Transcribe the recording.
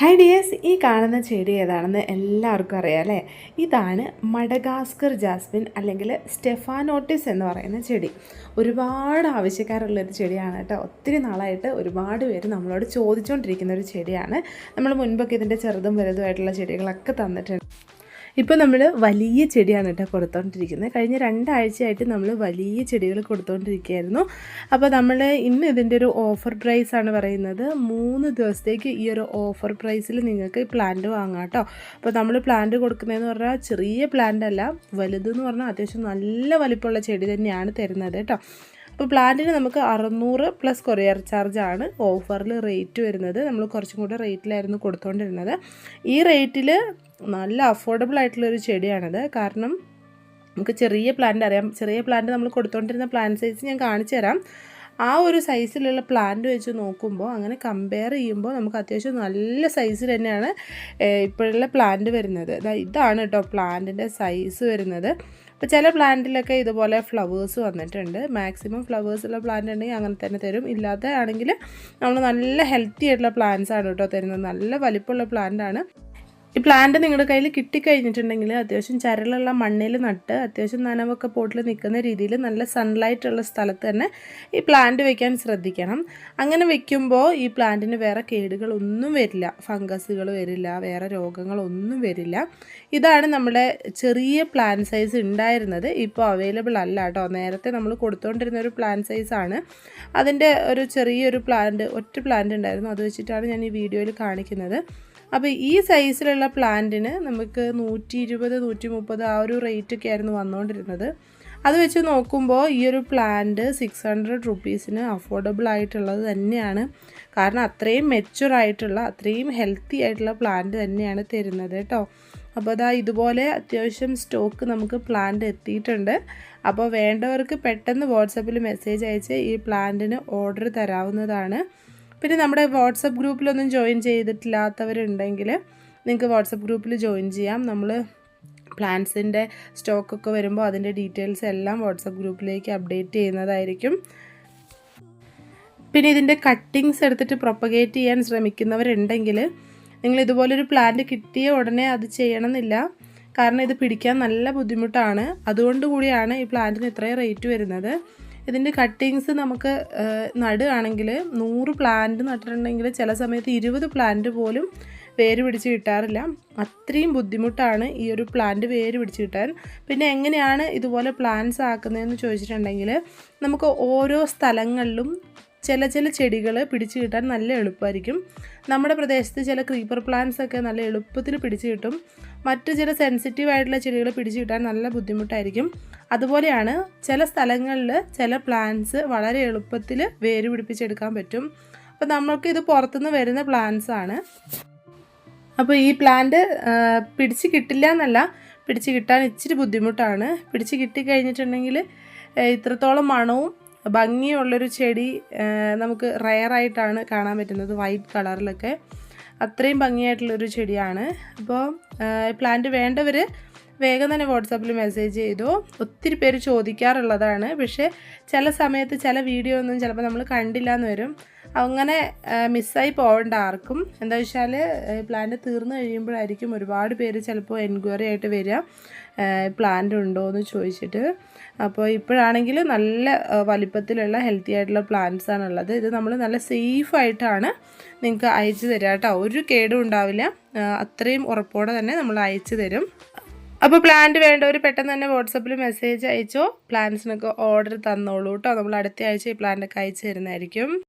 Hi dears ഈ കാണുന്ന ചെടി ഏതാണെന്ന് എല്ലാവർക്കും അറിയാം അല്ലേ? ഇതാണ് മഡഗാസ്കർ ജാസ്മിൻ അല്ലെങ്കിൽ സ്റ്റെഫാനോട്ടിസ് എന്ന് പറയുന്ന ചെടി. ഒരുപാട് ആവശ്യക്കാരുള്ളൊരു ചെടിയാണ് കേട്ടോ. ഒത്തിരി നാളായിട്ട് ഒരുപാട് പേര് നമ്മളോട് ചോദിച്ചുകൊണ്ടിരിക്കുന്ന ഒരു ചെടിയാണ്. നമ്മൾ മുൻപൊക്കെ ഇതിന്റെ ചെറുതും വലുതുമായിട്ടുള്ള ചെടികളൊക്കെ തന്നിട്ടുണ്ട്. ഇപ്പോൾ നമ്മൾ വലിയ ചെടിയാണ് കേട്ടോ കൊടുത്തുകൊണ്ടിരിക്കുന്നത് കഴിഞ്ഞ രണ്ടാഴ്ചയായിട്ട് നമ്മൾ വലിയ ചെടികൾ കൊടുത്തുകൊണ്ടിരിക്കുകയായിരുന്നു അപ്പോൾ നമ്മൾ ഇന്ന് ഇതിന്റെ ഒരു ഓഫർ പ്രൈസ് ആണ് പറയുന്നത്. മൂന്ന് ദിവസത്തേക്ക് ഈ ഒരു ഓഫർ പ്രൈസിൽ നിങ്ങൾക്ക് പ്ലാന്റ് വാങ്ങാം കേട്ടോ. അപ്പോൾ നമ്മൾ പ്ലാന്റ് കൊടുക്കുന്നതെന്ന് പറഞ്ഞാൽ ചെറിയ പ്ലാന്റ് അല്ല വലുതെന്ന് പറഞ്ഞാൽ അത്യാവശ്യം നല്ല വലിപ്പമുള്ള ചെടി തന്നെയാണ് തരുന്നത് കേട്ടോ. അപ്പോൾ പ്ലാന്റിന് നമുക്ക് അറുന്നൂറ് പ്ലസ് കൊറിയർ ചാർജാണ് ഓഫറിൽ റേറ്റ് വരുന്നത്. നമ്മൾ കുറച്ചും കൂടെ റേറ്റിലായിരുന്നു കൊടുത്തുകൊണ്ടിരുന്നത് ഈ റേറ്റിൽ നല്ല അഫോർഡബിൾ ആയിട്ടുള്ളൊരു ചെടിയാണത്. കാരണം നമുക്ക് ചെറിയ പ്ലാന്റ് അറിയാം. ചെറിയ പ്ലാന്റ് നമ്മൾ കൊടുത്തുകൊണ്ടിരുന്ന പ്ലാന്റ് സൈസ് ഞാൻ കാണിച്ചു തരാം. ആ ഒരു സൈസിലുള്ള പ്ലാന്റ് വെച്ച് നോക്കുമ്പോൾ അങ്ങനെ കമ്പയർ ചെയ്യുമ്പോൾ നമുക്ക് അത്യാവശ്യം നല്ല സൈസിൽ തന്നെയാണ് ഇപ്പോഴുള്ള പ്ലാന്റ് വരുന്നത്. ഇതാണ് കേട്ടോ പ്ലാന്റിന്റെ സൈസ് വരുന്നത്. അപ്പോൾ ചില പ്ലാന്റിലൊക്കെ ഇതുപോലെ ഫ്ലവേഴ്സ് വന്നിട്ടുണ്ട്. മാക്സിമം ഫ്ലവേഴ്സ് ഉള്ള പ്ലാന്റ് ഉണ്ടെങ്കിൽ അങ്ങനെ തന്നെ തരും. ഇല്ലാത്ത ആണെങ്കിൽ നമ്മൾ നല്ല ഹെൽത്തി ആയിട്ടുള്ള പ്ലാന്റ്സ് ആണ് കേട്ടോ തരുന്നത്. നല്ല വലിപ്പമുള്ള പ്ലാന്റ് ആണ്. ഈ പ്ലാന്റ് നിങ്ങളുടെ കയ്യിൽ കിട്ടിക്കഴിഞ്ഞിട്ടുണ്ടെങ്കിൽ അത്യാവശ്യം ചരലുള്ള മണ്ണിൽ നട്ട് അത്യാവശ്യം നനവൊക്കെ പോട്ടിൽ നിൽക്കുന്ന രീതിയിൽ നല്ല സൺലൈറ്റ് ഉള്ള സ്ഥലത്ത് തന്നെ ഈ പ്ലാന്റ് വെക്കാൻ ശ്രദ്ധിക്കണം. അങ്ങനെ വെക്കുമ്പോൾ ഈ പ്ലാന്റിന് വേറെ കേടുകളൊന്നും വരില്ല. ഫംഗസുകൾ വരില്ല. വേറെ രോഗങ്ങളൊന്നും വരില്ല. ഇതാണ് നമ്മുടെ ചെറിയ പ്ലാൻ സൈസ് ഉണ്ടായിരുന്നത് ഇപ്പോൾ അവൈലബിൾ അല്ല കേട്ടോ നേരത്തെ നമ്മൾ കൊടുത്തുകൊണ്ടിരുന്ന ഒരു പ്ലാൻ സൈസാണ് അതിന്റെ ഒരു ചെറിയൊരു പ്ലാന്റ് ഒറ്റ പ്ലാന്റ് ഉണ്ടായിരുന്നു അത് വെച്ചിട്ടാണ് ഞാൻ ഈ വീഡിയോയിൽ കാണിക്കുന്നത്. അപ്പോൾ ഈ സൈസിലുള്ള പ്ലാന്റിന് നമുക്ക് നൂറ്റി ഇരുപത് നൂറ്റി മുപ്പത് ആ ഒരു റേറ്റൊക്കെ ആയിരുന്നു വന്നുകൊണ്ടിരുന്നത് അത് വെച്ച് നോക്കുമ്പോൾ ഈ ഒരു പ്ലാന്റ് സിക്സ് ഹൺഡ്രഡ് റുപ്പീസിന് അഫോർഡബിൾ ആയിട്ടുള്ളത് തന്നെയാണ്. കാരണം അത്രയും മെച്യൂർ ആയിട്ടുള്ള അത്രയും ഹെൽത്തി ആയിട്ടുള്ള പ്ലാന്റ് തന്നെയാണ് തരുന്നത് കേട്ടോ അപ്പോൾ അതാ ഇതുപോലെ അത്യാവശ്യം സ്റ്റോക്ക് നമുക്ക് പ്ലാന്റ് എത്തിയിട്ടുണ്ട്. അപ്പോൾ വേണ്ടവർക്ക് പെട്ടെന്ന് വാട്സപ്പിൽ മെസ്സേജ് അയച്ച് ഈ പ്ലാന്റിന് ഓർഡർ തരാവുന്നതാണ്. പിന്നെ നമ്മുടെ വാട്സപ്പ് ഗ്രൂപ്പിലൊന്നും ജോയിൻ ചെയ്തിട്ടില്ലാത്തവരുണ്ടെങ്കിൽ നിങ്ങൾക്ക് വാട്സപ്പ് ഗ്രൂപ്പിൽ ജോയിൻ ചെയ്യാം. നമ്മൾ പ്ലാൻസിന്റെ സ്റ്റോക്കൊക്കെ വരുമ്പോൾ അതിന്റെ ഡീറ്റെയിൽസ് എല്ലാം വാട്സപ്പ് ഗ്രൂപ്പിലേക്ക് അപ്ഡേറ്റ് ചെയ്യുന്നതായിരിക്കും. പിന്നെ ഇതിന്റെ കട്ടിങ്സ് എടുത്തിട്ട് പ്രൊപ്പഗേറ്റ് ചെയ്യാൻ ശ്രമിക്കുന്നവരുണ്ടെങ്കിൽ നിങ്ങൾ ഇതുപോലൊരു പ്ലാന്റ് കിട്ടിയ ഉടനെ അത് ചെയ്യണമെന്നില്ല. കാരണം ഇത് പിടിക്കാൻ നല്ല ബുദ്ധിമുട്ടാണ്. അതുകൊണ്ട് കൂടിയാണ് ഈ പ്ലാന്റിന് ഇത്രയും റേറ്റ് വരുന്നത്. ഇതിന്റെ കട്ടിങ്സ് നമുക്ക് നടുകയാണെങ്കിൽ നൂറ് പ്ലാന്റ് നട്ടിട്ടുണ്ടെങ്കിൽ ചില സമയത്ത് ഇരുപത് പ്ലാന്റ് പോലും വേര് പിടിച്ച് കിട്ടാറില്ല. അത്രയും ബുദ്ധിമുട്ടാണ് ഈ ഒരു പ്ലാന്റ് വേര് പിടിച്ച് കിട്ടാൻ. പിന്നെ എങ്ങനെയാണ് ഇതുപോലെ പ്ലാന്റ്സ് ആക്കുന്നതെന്ന് ചോദിച്ചിട്ടുണ്ടെങ്കിൽ നമുക്ക് ഓരോ സ്ഥലങ്ങളിലും ചില ചില ചെടികൾ പിടിച്ചു കിട്ടാൻ നല്ല എളുപ്പമായിരിക്കും നമ്മുടെ പ്രദേശത്ത് ചില ക്രീപ്പർ പ്ലാന്റ്സ് ഒക്കെ നല്ല എളുപ്പത്തിൽ പിടിച്ചു കിട്ടും. മറ്റു ചില സെൻസിറ്റീവ് ആയിട്ടുള്ള ചെടികൾ പിടിച്ചു കിട്ടാൻ നല്ല ബുദ്ധിമുട്ടായിരിക്കും. അതുപോലെയാണ് ചില സ്ഥലങ്ങളിൽ ചില പ്ലാന്റ്സ് വളരെ എളുപ്പത്തിൽ വേര് പിടിപ്പിച്ചെടുക്കാൻ പറ്റും. അപ്പോൾ നമ്മൾക്ക് ഇത് പുറത്തുനിന്ന് വരുന്ന പ്ലാന്റ്സ് ആണ്. അപ്പോൾ ഈ പ്ലാന്റ് പിടിച്ച് കിട്ടില്ല എന്നല്ല പിടിച്ച് കിട്ടാൻ ഇച്ചിരി ബുദ്ധിമുട്ടാണ്. പിടിച്ച് കിട്ടിക്കഴിഞ്ഞിട്ടുണ്ടെങ്കിൽ ഇത്രത്തോളം മണവും ഭംഗിയുള്ളൊരു ചെടി നമുക്ക് റയറായിട്ടാണ് കാണാൻ പറ്റുന്നത് വൈറ്റ് കളറിലൊക്കെ അത്രയും ഭംഗിയായിട്ടുള്ളൊരു ചെടിയാണ്. അപ്പോൾ പ്ലാന്റ് വേണ്ടവർ വേഗം തന്നെ വാട്സാപ്പിൽ മെസ്സേജ് ചെയ്തു. ഒത്തിരി പേര് ചോദിക്കാറുള്ളതാണ്. പക്ഷേ ചില സമയത്ത് ചില വീഡിയോ ഒന്നും ചിലപ്പോൾ നമ്മൾ കണ്ടില്ല എന്ന് വരും. അങ്ങനെ മിസ്സായി പോകേണ്ട ആർക്കും. എന്താ വെച്ചാൽ പ്ലാന്റ് തീർന്നു കഴിയുമ്പോഴായിരിക്കും ഒരുപാട് പേര് ചിലപ്പോൾ എൻക്വയറി ആയിട്ട് വരിക. പ്ലാന്റ് ഉണ്ടോ എന്ന് ചോദിച്ചിട്ട്. അപ്പോൾ ഇപ്പോഴാണെങ്കിൽ നല്ല വലിപ്പത്തിലുള്ള ഹെൽത്തി ആയിട്ടുള്ള പ്ലാന്റ്സ് ആണുള്ളത്. ഇത് നമ്മൾ നല്ല സേഫായിട്ടാണ് നിങ്ങൾക്ക് അയച്ചു തരിക കേട്ടോ. ഒരു കേടും ഉണ്ടാവില്ല. അത്രയും ഉറപ്പോടെ തന്നെ നമ്മൾ അയച്ചു തരും. അപ്പോൾ പ്ലാന്റ് വേണ്ടവർ പെട്ടെന്ന് തന്നെ വാട്സപ്പിൽ മെസ്സേജ് അയച്ചോ. പ്ലാന്റ്സിനൊക്കെ ഓർഡർ തന്നോളൂ കേട്ടോ. നമ്മൾ അടുത്ത ആഴ്ച ഈ പ്ലാന്റൊക്കെ അയച്ചു തരുന്നതായിരിക്കും.